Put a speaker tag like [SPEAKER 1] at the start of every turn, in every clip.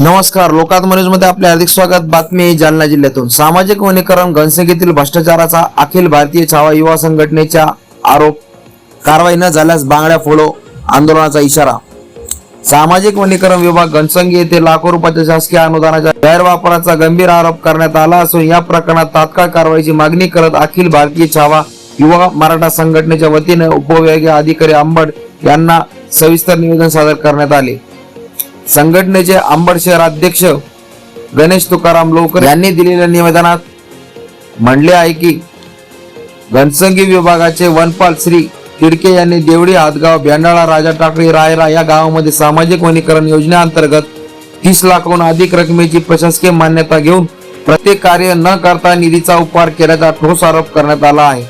[SPEAKER 1] नमस्कार लोकात मध्ये आपले हार्दिक स्वागत. बातमी जालना जिल्ह्यातून. सामाजिक वनीकरण घनसंख्येतील भ्रष्टाचाराचा अखिल भारतीय छावा युवा संघटनेच्या आरोप. कारवाई न झाल्यास बांगड्या फोडो आंदोलनाचा इशारा. सामाजिक वनीकरण विभाग घनसंगी येथे लाखो रुपयाच्या शासकीय अनुदानाच्या गैरवापराचा गंभीर आरोप करण्यात आला असून या प्रकरणात तात्काळ कारवाईची मागणी करत अखिल भारतीय छावा युवा मराठा संघटनेच्या वतीने उपविभागीय अधिकारी आंबड यांना सविस्तर निवेदन सादर करण्यात आले. संघटनेचे अंबड शहर अध्यक्ष गणेश तुकाराम लोकर यांनी दिलेल्या निवेदनात म्हणले आहे की घनसंगी विभागाचे वनपाल श्री तिडके यांनी देवडी हातगाव भेंडाळा राजा टाकळी रायरा या गावामध्ये सामाजिक वनीकरण योजनेअंतर्गत तीस लाखहून अधिक रकमेची प्रशासकीय मान्यता घेऊन प्रत्येक कार्य न करता निधीचा उपहार केल्याचा ठोस आरोप करण्यात आला आहे.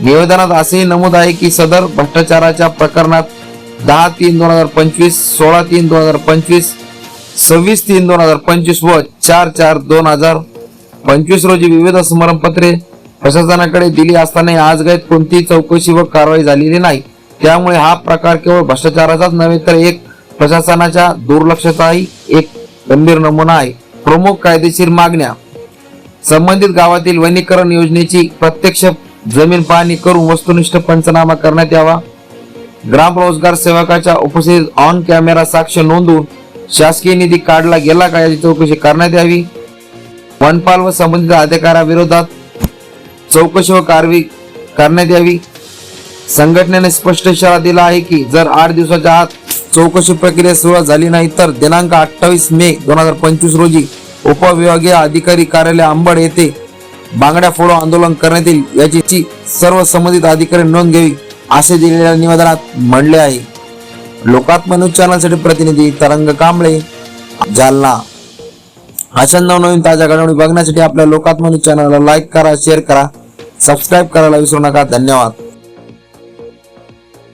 [SPEAKER 1] निवेदनात असेही नमूद आहे की सदर भ्रष्टाचाराच्या प्रकरणात दहा तीन दोन हजार पंचवीस सोळा तीन दोन हजार पंचवीस सव्वीस तीन दोन हजार पंचवीस व चार चार दोन हजार पंचवीस रोजी विविध स्मरणपत्रे प्रशासनाकडे दिली असताना आजगायत कोणतीही चौकशी व कारवाई झालेली नाही. त्यामुळे हा प्रकार केवळ भ्रष्टाचाराचाच नव्हे तर एक प्रशासनाच्या दुर्लक्षाचाही एक गंभीर नमुना आहे. प्रमुख कायदेशीर मागण्या संबंधित गावातील वनीकरण योजनेची प्रत्यक्ष जमीन पाहणी करून वस्तुनिष्ठ पंचनामा करण्यात यावा. ग्राम रोजगार सेवकाच्या उपस्थितीत ऑन कॅमेरा साक्ष नोंदवून शासकीय निधी काढला गेला का याची चौकशी करण्यात यावी? वनपाल व संबंधित अधिकाऱ्याविरोधात चौकशी व कारवाई करण्यात यावी? संघटनेने स्पष्ट इशारा दिला आहे की जर आठ दिवसाच्या आत चौकशी प्रक्रिया सुरुवात झाली नाही तर दिनांक अठ्ठावीस मे दोन हजार पंचवीस रोजी उपविभागीय अधिकारी कार्यालय अंबड येथे बांगड्या फोडो आंदोलन करण्यात येईल याची सर्व संबंधित अधिकारी नोंद घ्यावी. असे दिलेल्या निवेदनात म्हणले आहे लोकात्म न्यूज चॅनलसाठी प्रतिनिधी तरंग कांबळे जालना. अशा नवनवीन ताज्या घडामोडी बघण्यासाठी आपल्या लोकात्म न्यूज चॅनलला लाईक करा शेअर करा सबस्क्राईब करायला विसरू नका. धन्यवाद.